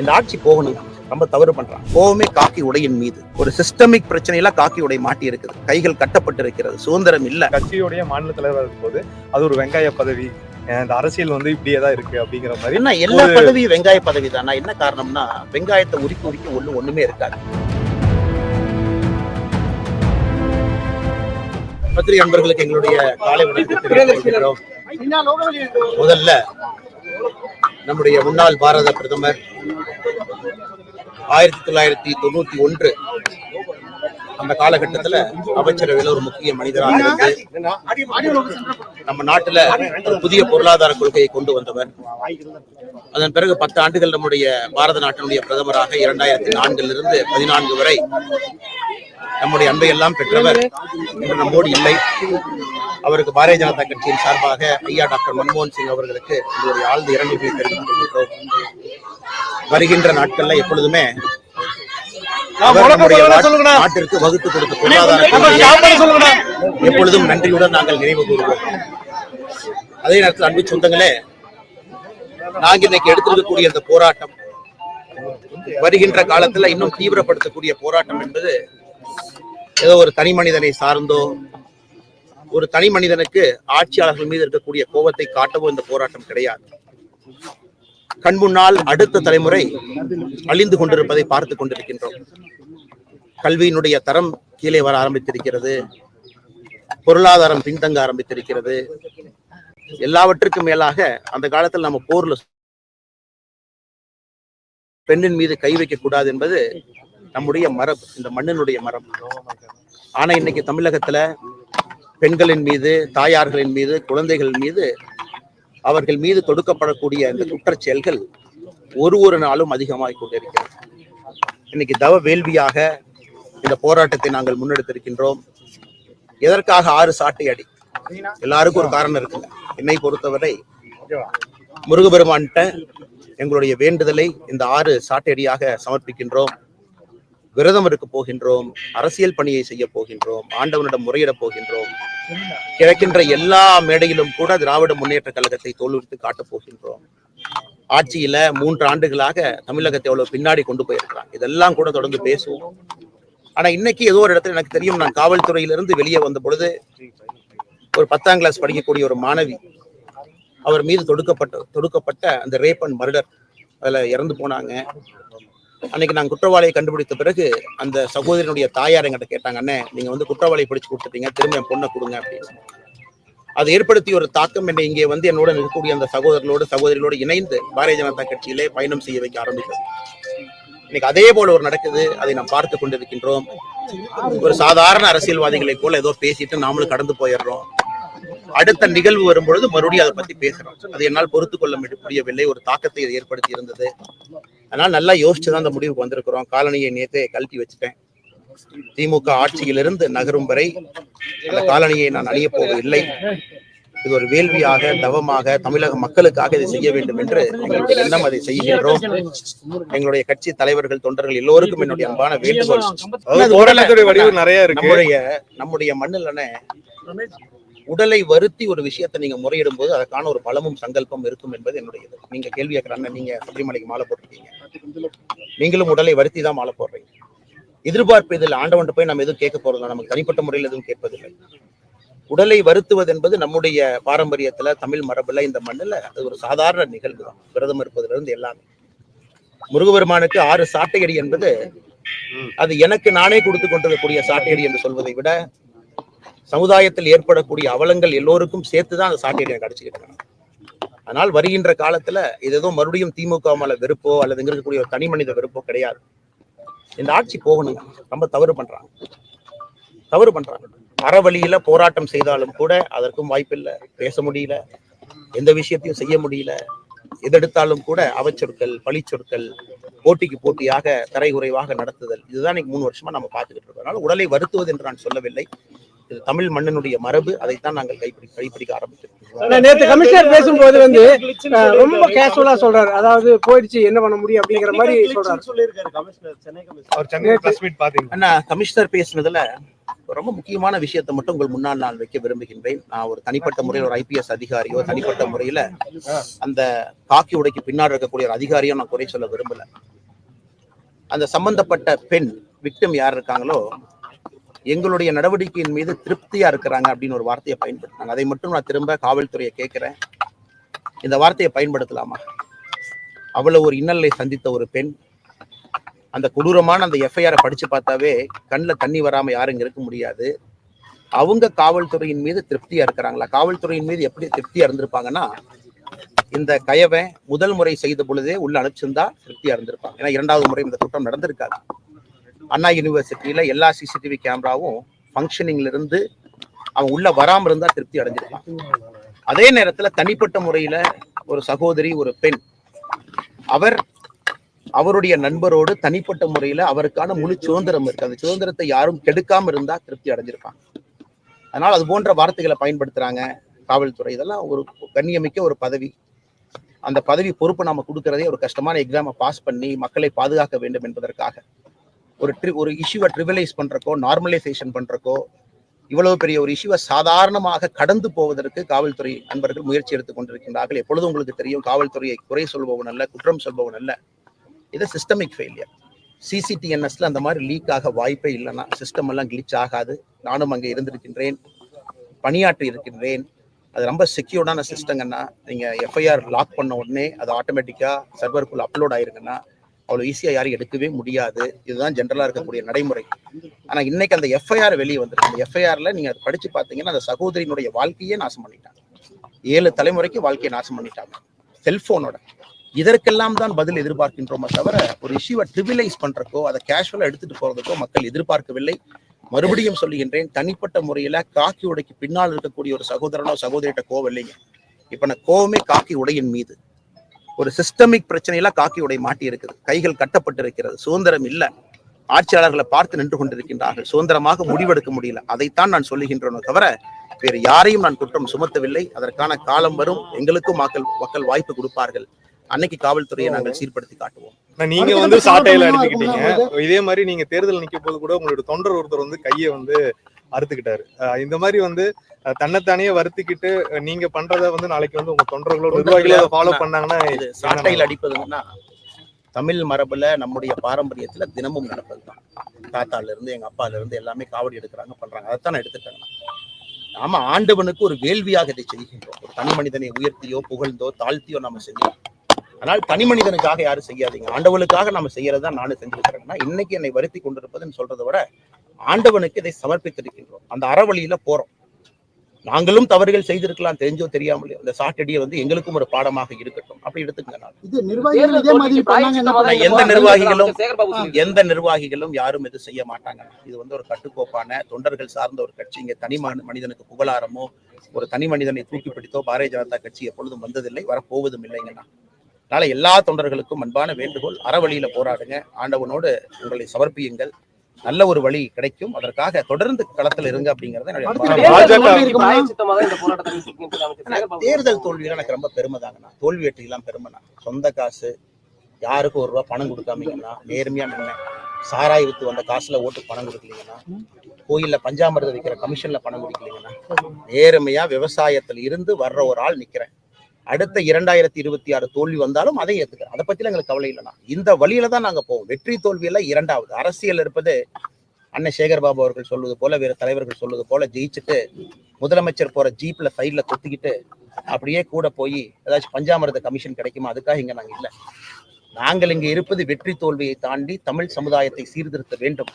இந்த ஆட்சி போகணும். ரொம்ப தவறு பண்றான். கோவமே காக்கி உடையின் மீது. ஒரு சிஸ்டமிக் பிரச்சனையில காக்கி உடை மாட்டி இருக்குது. கைகள் கட்டப்பட்டு இருக்கிறது சுதந்திரம் இல்ல. கட்சியுடைய மாநில தலைவராக இருக்கும்போது அது ஒரு வெங்காய பதவி. இந்த அரசியல் வந்து இப்படியே தான் இருக்கு அப்படிங்கிற மாதிரி என்ன எல்லா பதவியும் வெங்காய பதவி தானா. என்ன காரணம்னா வெங்காயத்தை உரிக்க உரிக்க ஒண்ணு ஒண்ணுமே இருக்காது. பத்திரிகை நண்பர்களுக்கு எங்களுடைய காலை. முதல்ல நம்முடைய முன்னாள் பாரத பிரதமர் ஆயிரத்தி தொள்ளாயிரத்தி தொண்ணூத்தி ஒன்று அந்த காலகட்டத்துல அமைச்சரவையில் ஒரு முக்கிய மனிதராக இருந்து நம்ம நாட்டுல ஒரு புதிய பொருளாதார கொள்கையை கொண்டு வந்தவர். அதன் பிறகு பத்து ஆண்டுகள் நம்முடைய பாரத நாட்டினுடைய பிரதமராக இரண்டாயிரத்தி நான்கிலிருந்து பதினான்கு வரை நம்முடைய அன்பை எல்லாம் பெற்றவர் இன்று நம்மோடு இல்லை. அவருக்கு பாரதிய ஜனதா கட்சியின் சார்பாக ஐயா டாக்டர் மன்மோகன் சிங் அவர்களுக்கு எங்களுடைய ஆழ்ந்த இரண்டுகளை தெரிவித்துக் கொள்கிறோம். வருகின்ற நாட்கள்ல எப்பொழுதுமே நாட்டிற்கு வகுத்து கொடுத்த பொருளாதார எப்பொழுதும் நன்றியுடன் நாங்கள் நினைவு கூறுவோம். அதே நேரத்தில் அன்பு சொந்தங்களே நாங்க இன்னைக்கு எடுத்திருக்கக்கூடிய இந்த போராட்டம் வருகின்ற காலத்துல இன்னும் தீவிரப்படுத்தக்கூடிய போராட்டம் என்பது ஏதோ ஒரு தனி மனிதனை சார்ந்தோ ஒரு தனி மனிதனுக்கு ஆட்சியாளர்கள் மீது இருக்கக்கூடிய கோபத்தை காட்டவோ இந்த போராட்டம் கிடையாது. கண் முன்னால் அடுத்த தலைமுறை அழிந்து கொண்டிருப்பதை பார்த்து கொண்டிருக்கின்றோம். கல்வியினுடைய தரம் கீழே வர ஆரம்பித்திருக்கிறது. பொருளாதாரம் பின்தங்க ஆரம்பித்திருக்கிறது. எல்லாவற்றுக்கும் மேலாக அந்த காலத்தில் நம்ம போர்ல பெண்ணின் மீது கை வைக்க கூடாது என்பது நம்முடைய மரபு இந்த மண்ணினுடைய மரபு. ஆனா இன்னைக்கு தமிழகத்துல பெண்களின் மீது தாயார்களின் மீது குழந்தைகள் மீது அவர்கள் மீது தொடுக்கப்படக்கூடிய இந்த குற்றச் செயல்கள் ஒரு ஒரு நாளும் அதிகமாகிக் கொண்டிருக்கிறது. இன்னைக்கு தவ வேள்வியாக இந்த போராட்டத்தை நாங்கள் முன்னெடுத்திருக்கின்றோம். எதற்காக ஆறு சாட்டை அடி? எல்லாருக்கும் ஒரு காரணம் இருக்குங்க. என்னை பொறுத்தவரை முருகபெருமான்கிட்ட எங்களுடைய வேண்டுதலை இந்த ஆறு சாட்டையடியாக சமர்ப்பிக்கின்றோம். விரதம் இருக்க போகின்றோம் அரசியல் பணியை செய்ய போகின்றோம் ஆண்டவனிடம் முறையிட போகின்றோம் கிடைக்கின்ற எல்லா மேடையிலும் கூட திராவிட முன்னேற்ற கழகத்தை தோல்வித்து காட்டப் போகின்றோம். ஆட்சியில மூன்று ஆண்டுகளாக தமிழகத்தை எவ்வளவு பின்னாடி கொண்டு போயிருக்கிறான் இதெல்லாம் கூட தொடர்ந்து பேசுவோம். ஆனா இன்னைக்கு ஏதோ ஒரு இடத்துல எனக்கு தெரியும் நான் காவல்துறையிலிருந்து வெளியே வந்த பொழுது ஒரு பத்தாம் கிளாஸ் படிக்கக்கூடிய ஒரு மாணவி அவர் மீது தொடுக்கப்பட்ட தொடுக்கப்பட்ட அந்த ரேப் அண்ட் மர்டர் அதுல இறந்து போனாங்க. அன்னைக்கு நான் குற்றவாளியை கண்டுபிடித்த பிறகு அந்த சகோதரனுடைய தாயார் எங்கிட்ட கேட்டாங்க அண்ணே நீங்க வந்து குற்றவாளியை பிடிச்சு கொடுத்துட்டீங்க திரும்ப என் பொண்ணை கொடுங்க அப்படின்னு. அது ஏற்படுத்திய ஒரு தாக்கம் என்னை இங்கே வந்து என்னோட இருக்கக்கூடிய அந்த சகோதரர்களோடு சகோதரிகளோடு இணைந்து பாரதிய ஜனதா கட்சியிலே பயணம் செய்ய வைக்க ஆரம்பித்தது. இன்னைக்கு அதே போல ஒரு நடக்குது அதை நாம் பார்த்து கொண்டிருக்கின்றோம். ஒரு சாதாரண அரசியல்வாதிகளை போல ஏதோ பேசிட்டு நாமளும் கடந்து போயிடுறோம். அடுத்த நிகழ்வு வரும்பொழுது மறுபடியும் அதை பத்தி பேசுறோம். அது என்னால் பொறுத்து கொள்ள முடியவில்லை ஒரு தாக்கத்தை ஏற்படுத்தி இருந்தது. அதனால நல்லா யோசிச்சுதான் அந்த முடிவுக்கு வந்திருக்கிறோம். காலனியை நேத்தே கழட்டி வச்சுட்டேன். திமுக ஆட்சியிலிருந்து நகரும் வரை அந்த காலனியை நான் அணிய போவதில்லை. இது ஒரு வேள்வியாக தவமாக தமிழக மக்களுக்காக இதை செய்ய வேண்டும் என்று எங்களுடைய எண்ணம் அதை செய்கின்றோம். எங்களுடைய கட்சி தலைவர்கள் தொண்டர்கள் எல்லோருக்கும் என்னுடைய அன்பான வேண்டுகோள். நம்முடைய நம்முடைய மண்ணில் உடலை வருத்தி ஒரு விஷயத்தை நீங்க முறையிடும் போது அதற்கான ஒரு பலமும் சங்கல்பம் இருக்கும் என்பது என்னுடைய இது. நீங்க கேள்வி கேட்கிறாங்க நீங்க சபரிமலைக்கு மாலை போட்டிருக்கீங்க. நீங்களும் உடலை வருத்தி தான் மாலை போடுறீங்க. எதிர்பார்ப்பு இதில் ஆண்டவன் போய் நம்ம எதுவும் கேட்க போறதில்லை. நமக்கு தனிப்பட்ட முறையில் எதுவும் கேட்பதில்லை. உடலை வருத்துவது என்பது நம்முடைய பாரம்பரியத்துல தமிழ் மரபுல இந்த மண்ணுல அது ஒரு சாதாரண நிகழ்வு தான். விரதம் இருப்பதிலிருந்து எல்லாமே. முருகபெருமானுக்கு ஆறு சாட்டையடி என்பது அது எனக்கு நானே கொடுத்து கொண்டிருக்கக்கூடிய சாட்டையடி என்று சொல்வதை விட சமுதாயத்தில் ஏற்படக்கூடிய அவலங்கள் எல்லோருக்கும் சேர்த்து தான் அந்த சாட்டையடியை கிடைச்சிக்கிட்டு இருக்காங்க ஆனால் வருகின்ற காலத்துல இது ஏதோ மறுபடியும் திமுக மேல வெறுப்போ அல்லது இங்க இருக்கக்கூடிய ஒரு தனி மனித வெறுப்போ கிடையாது. இந்த ஆட்சி போகணுங்க ரொம்ப தவறு பண்றாங்க. தவறு பண்றாங்க. அறவழியில போராட்டம் செய்தாலும் கூட அதற்கும் வாய்ப்பில்லை. பேச முடியல. எந்த விஷயத்தையும் செய்ய முடியல. எதெடுத்தாலும் கூட அவச்சொற்கள் பழிச்சொற்கள் போட்டிக்கு போட்டியாக தரைகுறைவாக நடத்துதல். இதுதான் இன்னைக்கு மூணு வருஷமா நம்ம பார்த்துக்கிட்டு இருக்கோம். அதனால உடலை வருத்துவது என்று நான் சொல்லவில்லை. இது தமிழ் மண்ணினுடைய மரபு அதைத்தான் நாங்கள் கைப்பிடி கைப்பிடிக்க ஆரம்பிச்சிருக்கோம் ஆனா நேத்து கமிஷனர் பேசும்போது வந்து ரொம்ப கேஷுவலா சொல்றாரு. அதாவது போயிடுச்சு என்ன பண்ண முடியும் அப்படிங்கிற மாதிரி சொல்றாரு. அவர் சென்னை பிரஸ் மீட் பாத்தீங்க அண்ணா கமிஷனர் பேசுனதுல ரொம்ப முக்கியமான விஷயத்தை மட்டும் உங்கள் முன்னால் நான் வைக்க விரும்புகின்றேன். நான் ஒரு தனிப்பட்ட முறையில் ஒரு ஐபிஎஸ் அதிகாரியோ தனிப்பட்ட முறையில அந்த காக்கி உடைக்கு பின்னாடி இருக்கக்கூடிய ஒரு அதிகாரியோ நான் குறை சொல்ல விரும்பல. அந்த சம்பந்தப்பட்ட பெண் விக்டம் யார் இருக்காங்களோ எங்களுடைய நடவடிக்கையின் மீது திருப்தியா இருக்கிறாங்க அப்படின்னு ஒரு வார்த்தையை பயன்படுத்தினாங்க. அதை மட்டும் நான் திரும்ப காவல்துறையை கேட்கிறேன். இந்த வார்த்தையை பயன்படுத்தலாமா? அவ்வளவு ஒரு இன்னலை சந்தித்த ஒரு பெண் அந்த கொடூரமான அந்த எஃப்ஐஆரை படிச்சு பார்த்தாவே கண்ணில் தண்ணி வராம யாரும் இங்க இருக்க முடியாது. அவங்க காவல்துறையின் மீது திருப்தியா இருக்கிறாங்களா? காவல்துறையின் மீது எப்படி திருப்தியா இருந்திருப்பாங்கன்னா இந்த கயவை முதல் முறை செய்த பொழுதே உள்ள அனுப்பிச்சிருந்தா திருப்தியா இருந்திருப்பாங்க. ஏன்னா இரண்டாவது முறை இந்த குற்றம் நடந்திருக்காது. அண்ணா யூனிவர்சிட்டியில் எல்லா சிசிடிவி கேமராவும் ஃபங்க்ஷனிங்ல இருந்து அவன் உள்ள வராம இருந்தா திருப்தி அடைஞ்சிருப்பான் அதே நேரத்துல தனிப்பட்ட முறையில ஒரு சகோதரி ஒரு பெண் அவர் அவருடைய நண்பரோடு தனிப்பட்ட முறையில அவருக்கான முழு சுதந்திரம் இருக்கு. அந்த சுதந்திரத்தை யாரும் கெடுக்காம இருந்தா திருப்தி அடைஞ்சிருப்பாங்க அதனால அது போன்ற வார்த்தைகளை பயன்படுத்துறாங்க காவல்துறை. இதெல்லாம் ஒரு கண்ணியமிக்க ஒரு பதவி. அந்த பதவி பொறுப்பு நாம கொடுக்கறதே ஒரு கஷ்டமான எக்ஸாமை பாஸ் பண்ணி மக்களை பாதுகாக்க வேண்டும் என்பதற்காக. ஒரு ட்ரி ஒரு இஷ்யூவை ட்ரிவலைஸ் பண்றக்கோ நார்மலைசேஷன் பண்றக்கோ இவ்வளவு பெரிய ஒரு இஷ்யூவை சாதாரணமாக கடந்து போவதற்கு காவல்துறை நண்பர்கள் முயற்சி எடுத்துக் கொண்டிருக்கின்றார்கள். எப்பொழுதும் உங்களுக்கு தெரியும் காவல்துறையை குறை சொல்பவன் அல்ல குற்றம் சொல்பவன் அல்ல. இது சிஸ்டமிக் ஃபெயிலியர் சிசிடிஎன்எஸ்ல அந்த மாதிரி லீக் ஆக வாய்ப்பே இல்லைன்னா சிஸ்டம் எல்லாம் கிளிச் ஆகாது. நானும் அங்கே இருந்திருக்கின்றேன். பணியாற்றி இருக்கின்றேன். அது ரொம்ப செக்யூர்டான சிஸ்டங்கன்னா நீங்க எஃப்ஐஆர் லாக் பண்ண உடனே அது ஆட்டோமேட்டிக்கா சர்வருக்குள்ள அப்லோட் ஆயிருங்கன்னா அவ்வளவு ஈஸியா யாரும் எடுக்கவே முடியாது. இதுதான் ஜென்ரலா இருக்கக்கூடிய நடைமுறை. ஆனா இன்னைக்கு அந்த எஃப்ஐஆர் வெளியே வந்துருக்கு. அந்த எஃப்ஐஆர்ல நீங்க அதை படிச்சு பார்த்தீங்கன்னா அந்த சகோதரியினுடைய வாழ்க்கையே நாசம் பண்ணிட்டாங்க. ஏழு தலைமுறைக்கு வாழ்க்கையை நாசம் பண்ணிட்டாங்க. செல்போனோட. இதற்கெல்லாம் தான் பதில் எதிர்பார்க்கின்றோமே தவிர ஒரு இஷ்யூவை ட்ரிவிலைஸ் பண்றக்கோ அதை கேஷுவலா எடுத்துட்டு போறதுக்கோ மக்கள் எதிர்பார்க்கவில்லை. மறுபடியும் சொல்லுகின்றேன் தனிப்பட்ட முறையில காக்கி உடைக்கு பின்னால் இருக்கக்கூடிய ஒரு சகோதரனோ சகோதரிட்ட கோவம் இல்லைங்க. இப்ப நான் கோவமே காக்கி உடையின் மீது. ஒரு சிஸ்டமிக் பிரச்சனையில காக்கி உடை மாட்டி இருக்குது கைகள் கட்டப்பட்டிருக்கிறது. சுதந்திரம் இல்ல. ஆட்சியாளர்களை பார்த்து நின்று கொண்டிருக்கின்றார்கள். சுதந்திரமாக முடிவெடுக்க முடியல. அதைத்தான் நான் சொல்லுகின்றேனோ தவிர வேறு யாரையும் நான் குற்றம் சுமத்தவில்லை. அதற்கான காலம் வரும். எங்களுக்கும் மக்கள் மக்கள் வாய்ப்பு கொடுப்பார்கள். அன்னைக்கு காவல்துறையை நாங்கள் சீர்படுத்தி காட்டுவோம். நீங்க வந்து சாட்டையில அடிச்சுக்கிட்டீங்க? இதே? மாதிரி நீங்க தேர்தல் நிக்க போது கூட உங்களோட தொண்டர் ஒருத்தர் வந்து கையை வந்து அறுத்துக்கிட்டாரு. இந்த மாதிரி வந்து தன்னைத்தானே வருத்திக்கிட்டு நீங்க பண்றத வந்து நாளைக்கு வந்து உங்க தொண்டர்களோ நிர்வாகிகளோ ஃபாலோ பண்ணாங்கன்னா இது சாட்டையில் அடிப்பதுன்னா தமிழ் மரபுல நம்முடைய பாரம்பரியத்துல தினமும் நடப்பதுதான். தாத்தால இருந்து எங்க அப்பால இருந்து எல்லாமே காவடி எடுக்கிறாங்க பண்றாங்க. அதைத்தான் நான். நாம ஆண்டவனுக்கு ஒரு வேள்வியாக இதை செய்கின்றோம். ஒரு தனி மனிதனை உயர்த்தியோ புகழ்ந்தோ தாழ்த்தியோ நாம செய்யலாம். ஆனால் தனி மனிதனுக்காக யாரும் செய்யாதீங்க. ஆண்டவனுக்காக நாம செய்யறதா நானும் செஞ்சிருக்கிறேன்னா இன்னைக்கு என்னை வருத்தி கொண்டிருப்பதுன்னு சொல்றதை விட ஆண்டவனுக்கு இதை சமர்ப்பித்திருக்கின்றோம். அந்த அறவழியில போறோம். நாங்களும் தவறுகள் செய்திருக்கலாம் தெரிஞ்சோ தெரியாமலையோ. இந்த சாட்டடியை வந்து எங்களுக்கும் ஒரு பாடமாக இருக்கட்டும். அப்படி எடுத்துக்கங்க? எந்த நிர்வாகிகளும் எந்த நிர்வாகிகளும் யாரும் இது செய்ய மாட்டாங்க. இது வந்து ஒரு கட்டுக்கோப்பான தொண்டர்கள் சார்ந்த ஒரு கட்சி. இங்க தனி மனி- மனிதனுக்கு புகழாரமோ ஒரு தனி மனிதனை தூக்கி பிடித்தோ பாரதிய ஜனதா கட்சி எப்பொழுதும் வந்ததில்லை வரப்போவதும் இல்லைங்கண்ணா அதனால எல்லா தொண்டர்களுக்கும் அன்பான வேண்டுகோள் அறவழியில போராடுங்க. ஆண்டவனோடு உங்களை சமர்ப்பியுங்கள். நல்ல ஒரு வழி கிடைக்கும். அதற்காக தொடர்ந்து களத்தில் இருங்க அப்படிங்கறத தேர்தல் தோல்வியில எனக்கு ரொம்ப பெருமை தாங்கண்ணா தோல்வி வெற்றிலாம் பெருமைண்ணா சொந்த காசு யாருக்கும் ஒரு ரூபா பணம் கொடுக்காமீங்கன்னா நேர்மையா நின்னேன். சாராய் வித்து வந்த காசுல ஓட்டு பணம் கொடுக்கலீங்கன்னா கோயில்ல பஞ்சாமிர்தம் விற்கிற கமிஷன்ல பணம் கொடுக்கலீங்கன்னா நேர்மையா விவசாயத்துல இருந்து வர்ற ஒரு ஆள் நிக்கிறேன். அடுத்த இரண்டாயிரத்தி இருபத்தி ஆறு தோல்வி வந்தாலும் அதை ஏத்துக்கிறோம் அதை பத்தி எங்களுக்கு கவலை இல்லைனா இந்த வழியில தான் நாங்க போவோம். வெற்றி தோல்வியில இரண்டாவது. அரசியல் இருப்பது அண்ணன் சேகர் பாபு அவர்கள் சொல்வது போல வேற தலைவர்கள் சொல்வது போல ஜெயிச்சுட்டு முதலமைச்சர் போற ஜீப்ல சைட்ல கொத்திக்கிட்டு அப்படியே கூட போய் ஏதாச்சும் பஞ்சாமிரத கமிஷன் கிடைக்குமா? அதுக்காக இங்க நாங்க இல்ல. நாங்கள் இங்க இருப்பது வெற்றி தோல்வியை தாண்டி தமிழ் சமுதாயத்தை சீர்திருத்த வேண்டும்.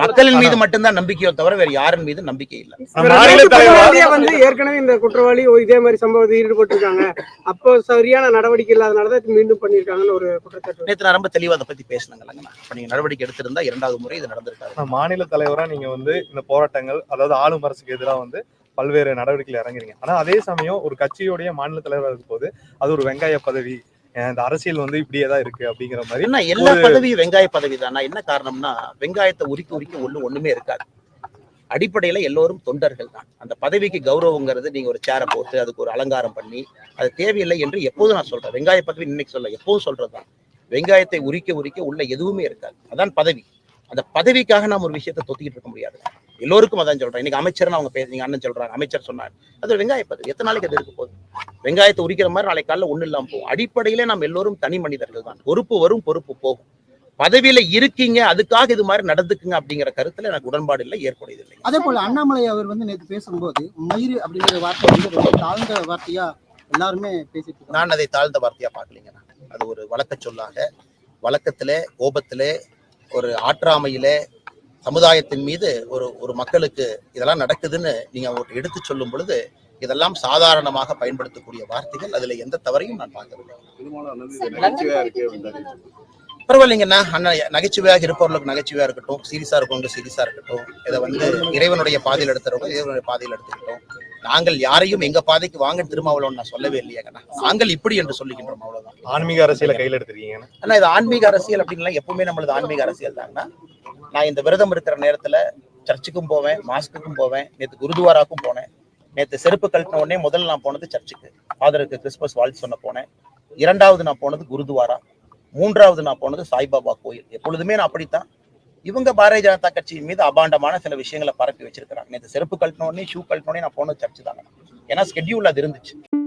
மக்களின் மீது மட்டும்தான் நம்பிக்கையோ தவிர வேற யாரின் மீது நம்பிக்கை இல்லை. மாநில தலைவரா குற்றவாளியா வந்து ஏற்கனவே இந்த குற்றவாளி இதே மாதிரி சம்பவத்தில் ஈடுபட்டிருக்காங்க. அப்போ சரியான நடவடிக்கை இல்லாதனாலதான் இது மீண்டும் பண்ணிருக்காங்கன்னு ஒரு குற்றச்சாட்டு. நேற்று நான் ரொம்ப தெளிவா அதை பத்தி இப்ப நீங்க நடவடிக்கை எடுத்திருந்தா இரண்டாவது முறை இது நடந்திருக்காரு ஆனா, மாநில தலைவரா நீங்க வந்து இந்த போராட்டங்கள் அதாவது ஆளும் அரசுக்கு எதிராக வந்து பல்வேறு நடவடிக்கைகள் இறங்குறீங்க ஆனா அதே சமயம் ஒரு கட்சியுடைய மாநில தலைவராக இருக்கும் போது அது ஒரு வெங்காய பதவி இந்த அரசியல் வந்து இப்படியே தான் இருக்கு அப்படிங்கிற மாதிரி என்ன எல்லா பதவியும் வெங்காய பதவி தானா என்ன காரணம்னா வெங்காயத்தை உரிக்க உரிக்க ஒண்ணு ஒண்ணுமே இருக்காது. அடிப்படையில எல்லோரும் தொண்டர்கள் தான். அந்த பதவிக்கு கௌரவங்கிறது நீங்க ஒரு சேரை போட்டு அதுக்கு ஒரு அலங்காரம் பண்ணி அது தேவையில்லை என்று எப்போதும் நான் சொல்றேன். வெங்காய பதவி இன்னைக்கு சொல்ல எப்போதும் சொல்றதுதான் வெங்காயத்தை உரிக்க உரிக்க உள்ள எதுவுமே இருக்காது. அதான் பதவி. அந்த பதவிக்காக நாம் ஒரு விஷயத்தை தொத்திக்கிட்டு இருக்க முடியாது. எல்லோருக்கும் அதான் சொல்றேன். இன்னைக்கு அமைச்சர்னு அவங்க பேச நீங்க அண்ணன் சொல்றாங்க அமைச்சர் சொன்னார். அது வெங்காய பதவி. எத்தனை நாளைக்கு அது இருக்க போகுது? வெங்காயத்தை உரிக்கிற மாதிரி நாளைக்கு காலைல ஒண்ணு இல்லாம போகும். அடிப்படையிலே நாம் எல்லோரும் தனி மனிதர்கள் தான். பொறுப்பு வரும் பொறுப்பு போகும். பதவியில இருக்கீங்க அதுக்காக இது மாதிரி நடந்துக்குங்க அப்படிங்கிற கருத்துல எனக்கு உடன்பாடு இல்லை ஏற்புடையது இல்லை. அதே போல அண்ணாமலை அவர் வந்து நேற்று பேசும்போது மயிறு அப்படிங்கிற வார்த்தை வந்து ரொம்ப தாழ்ந்த வார்த்தையா எல்லாருமே பேசிட்டு நான் அதை தாழ்ந்த வார்த்தையா பார்க்கலீங்க நான். அது ஒரு வழக்க சொல்லாக வழக்கத்திலே கோபத்திலே ஒரு ஆற்றாமையிலே சமுதாயத்தின் மீது ஒரு ஒரு மக்களுக்கு இதெல்லாம் நடக்குதுன்னு நீங்க அவங்களுக்கு எடுத்து சொல்லும் பொழுது இதெல்லாம் சாதாரணமாக பயன்படுத்தக்கூடிய வார்த்தைகள். அதுல எந்த தவறையும் நான் பார்க்கவில்லை. பரவாயில்லைங்கண்ணா. அண்ணன் நகைச்சுவையாக இருப்பவர்களுக்கு நகைச்சுவையா இருக்கட்டும் சீரியஸா இருக்கவங்க சீரியஸா இருக்கட்டும் இதை வந்து இறைவனுடைய பாதையில் எடுத்துறவங்க இறைவனுடைய பாதையில் எடுத்துக்கிட்டோம். நாங்கள் யாரையும் எங்க பாதைக்கு வாங்க திருமாவளவன் நான் சொல்லவே இல்லையாங்கண்ணா நாங்கள் இப்படி என்று சொல்லுகின்றோம் அவ்வளவுதான். ஆன்மீக அரசியலை கையில எடுத்திருக்கீங்க ஆனா இது ஆன்மீக அரசியல் அப்படின்லாம் எப்பவுமே நம்மளது ஆன்மீக அரசியல் தாங்கண்ணா நான் இந்த விரதம் இருக்கிற நேரத்துல சர்ச்சுக்கும் போவேன் மாஸ்க்குக்கும் போவேன் நேத்து குருதுவாராக்கும் போனேன். நேத்து செருப்பு கழட்டின உடனே முதல்ல நான் போனது சர்ச்சுக்கு. ஃபாதருக்கு கிறிஸ்மஸ் வாழ்த்து சொன்ன போனேன். இரண்டாவது நான் போனது குருதுவாரா? மூன்றாவது நான் போனது சாய்பாபா கோயில். எப்பொழுதுமே நான் அப்படித்தான். இவங்க பாரதிய ஜனதா கட்சியின் மீது அபாண்டமான சில விஷயங்களை பரப்பி வச்சிருக்கிறாங்க. நேத்து செருப்பு கழட்டின உடனே ஷூ கழட்டினோடனே நான் போனது சர்ச்சு தாங்க ஏன்னா ஸ்கெட்யூல் அது இருந்துச்சு.